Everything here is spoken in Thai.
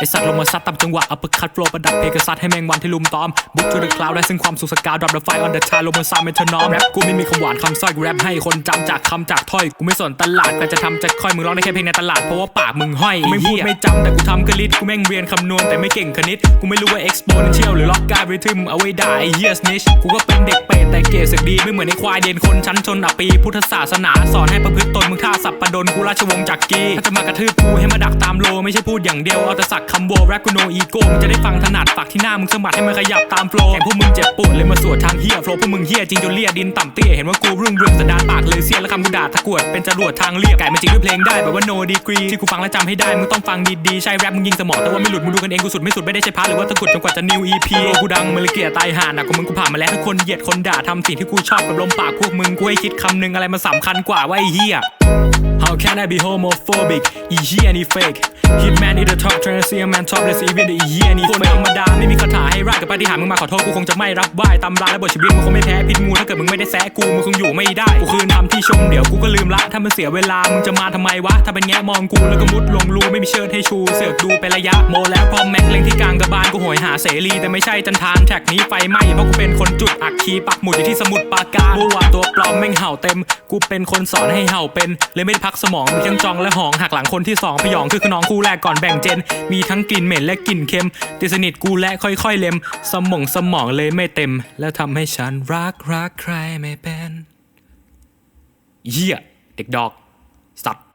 ไอสัตว์ลงมาซัดตามจังหวะอัปคัดโฟล์ประดับเพกซัดให้แมงวันที่ลุมตอมบุกทูเดอะคลาวด์ได้ซึ่งความสุขสกาวดรอปเดอะไฟออนเดอะชาลงมาซาเมทานอมแรปกูไม่มีคำหวานคำสร้อยกูแรปให้คนจำจากคำจากถ้อยกูไม่สนตลาดใครจะทำจะค่อยมึงร้องได้แค่เพลงในตลาดเพราะว่าปากมึงห้อยกูไม่พูดไม่จำแต่กูทำกะลิดกูแม่งเรียนคำนวณแต่ไม่เก่งคณิตกูไม่รู้ว่า exponential หรือ log logarithm เอาไว้ด่าไอ้เหี้ย snitch กูก็เป็นเด็กเปรตแต่เกรดสึกดีไม่เหมือนไอ้ควายเด่นคนชั้นชนอับปีพุทธศาสนาสอนให้ประพฤติตนมึงท่าสับประดนกูราชวงศ์จักรีถ้าจะมากระทืบกูให้มาดักตามโลไม่ใช่พูดอย่างเดียวเอาแต่สักคำโวแรปกูโนอีโก้มึงจะได้ฟังถนัดฝากที่หน้ามึงสมัดให้มันขยับตามโฟล์แข่งพวกมึงเจ็บปวดเลยมาสวดทางเฮียโฟล์พวกมึงเฮียจริงจนเลียดินต่ำเตี้ยเห็นว่ากูรุ่งเรืองสดานปากเลยเสียแล้วคำกูด่าตะกวดเป็นจรวดทางเรียบไก่มันจริงด้วยเพลงได้แบบว่า no degree ที่กูฟังแล้วจำให้ได้มึงต้องฟังดีๆใช่แรปมึงยิงสมองแต่ว่าไม่หลุดมึงดูกันเองกูสุดไม่สุดไม่ได้ใช่พาร์ทหรือว่าตะกรุดจนกว่าจะ new EP กูดังมึงเลยเกียตายห่าหนักกว่ามึงกูผ่านมาแล้วทุกคนเหยียดคนด่าทำสิ่งที่กูชอบกับลมปากพวกมึงกูให้คิดคำนึงอะไรมาสำคัญกว่าว่าไอ้เหี้ย How can I be homophobic อีเหี้ยนี่ fake Hitman in the top trying to see a man topless even the อีเหี้ยนี่คนธรรมดาไม่มีคาถาให้รายกับปาฏิหาริย์มึงมาขอโทษกูคงจะไม่รับไหว้ตำราและบทชีวิตมึงคงไม่แพ้พิษงูถ้าเกิดมึงไม่ได้แซะกูมึงคงอยู่ไม่ได้กูคืน้ำที่ชงเดี๋ยวกูก็ลืมละถ้ามันเสียเวลามึงจะมาทำไมวะถ้าเป็นแง่มองกูแล้วก็มุดลงรูไม่มีเชิดให้ชูเสือกดูไประยะโมแล้วพอแม็กเล็งที่กลางกระบาลกูโหยหาเสรีแต่ไม่ใช่จันทานแท็กนี้ไฟไหม้เพราะกูเป็นคนจุดอักคีปักหมุดอยู่ที่สมุดปาการกูว่าตัวปลอมแม่งเห่าเต็ม กูเป็นคนสอนให้เห่าเป็นเลยไม่ได้พักสมองมีทั้งจองและหองหักหลังคนที่สองพยองคือขนองคู่แลกก่อนแบ่งเจน มีทั้งกลิ่นเหม็นและกลิ่นเค็มตีสนิทกูและค่อยๆเล็ม สมองสมองเลยไม่เต็ม แล้วทำให้ฉันรักรักใครไม่เป็นเหี้ยเด็กดอกสัตว์